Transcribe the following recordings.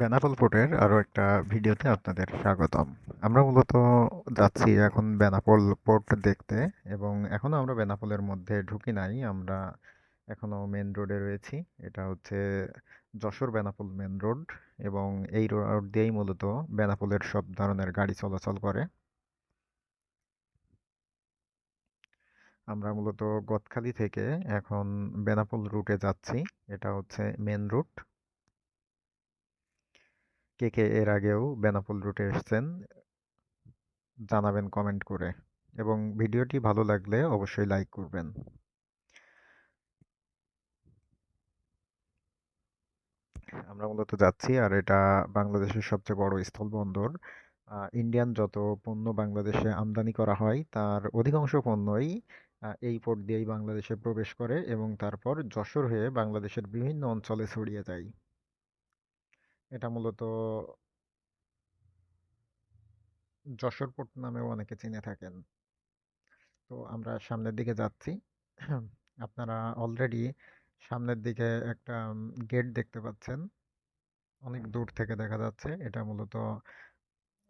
বেনাপোল পোর্টের আরও একটা ভিডিওতে আপনাদের স্বাগতম। আমরা মূলত যাচ্ছি এখন বেনাপোল পোর্ট দেখতে এবং এখনও আমরা বেনাপোলের মধ্যে ঢুকি নাই, আমরা এখনও মেন রোডে রয়েছি। এটা হচ্ছে যশোর বেনাপোল মেন রোড এবং এই রোড দিয়েই মূলত বেনাপোলের সব ধরনের গাড়ি চলাচল করে। আমরা মূলত গদখালি থেকে এখন বেনাপোল রুটে যাচ্ছি, এটা হচ্ছে মেন রুট। কে কে এর আগেও বেনাপোল রুটে এসেছেন, জানাবেন কমেন্ট করে এবং ভিডিওটি ভালো লাগলে অবশ্যই লাইক করবেন। আমরা মূলত যাচ্ছি আর এটা বাংলাদেশের সবচেয়ে বড় স্থলবন্দর। ইন্ডিয়ান যত পণ্য বাংলাদেশে আমদানি করা হয় তার অধিকাংশ পণ্যই এই পোর্ট দিয়েই বাংলাদেশে প্রবেশ করে এবং তারপর যশোর হয়ে বাংলাদেশের বিভিন্ন অঞ্চলে ছড়িয়ে যায়। এটা মূলত যশোর পোর্ট নামেও অনেকে চিনে থাকেন। তো আমরা সামনের দিকে যাচ্ছি। আপনারা অলরেডি সামনের দিকে একটা গেট দেখতে পাচ্ছেন। অনেক দূর থেকে দেখা যাচ্ছে। এটা মূলত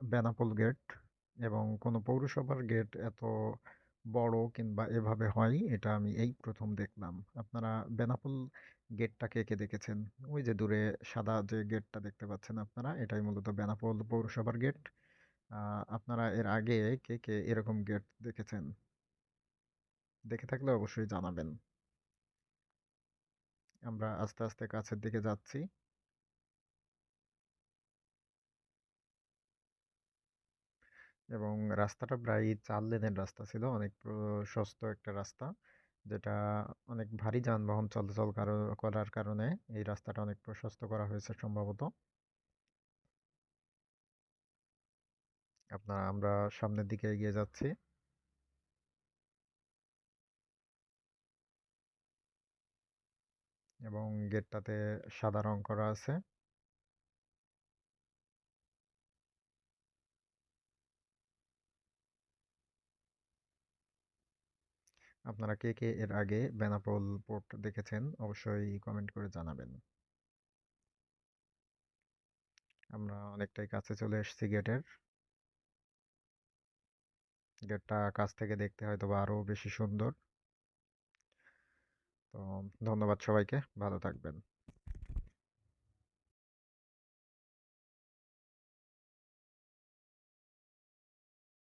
বেনাপোল গেট এবং কোনো পৌরসভার গেট এত বড় কিংবা এভাবে হয় এটা আমি এই প্রথম দেখলাম। আপনারা বেনাপোল গেটটা কে কে দেখেছেন? ওই যে দূরে সাদা যে গেটটা দেখতে পাচ্ছেন আপনারা, এটাই মূলত বেনাপোল পৌরসভার গেট। আপনারা এর আগে কে কে এরকম গেট দেখেছেন? দেখে থাকলে অবশ্যই জানাবেন। আমরা আস্তে আস্তে কাছের দিকে যাচ্ছি। এবং রাস্তাটা প্রায় চার লেনের রাস্তা ছিল, অনেক প্রশস্ত একটা রাস্তা। যেটা অনেক ভারী যানবাহন চলাচল করার কারণে এই রাস্তাটা অনেক প্রশস্ত করা হয়েছে সম্ভবত। আপনার, আমরা সামনের দিকে এগিয়ে যাচ্ছি। এবং গেটটাতে সাদা রং করা আছে। আপনারা কে কে এর আগে বেনাপোল পোর্ট দেখেছেন অবশ্যই কমেন্ট করে জানাবেন। আমরা অনেকটাই কাছে চলে এসেছি গেটের। গেটটা কাছ থেকে দেখতে হয়তো বা আরও বেশি সুন্দর। তো ধন্যবাদ সবাইকে, ভালো থাকবেন।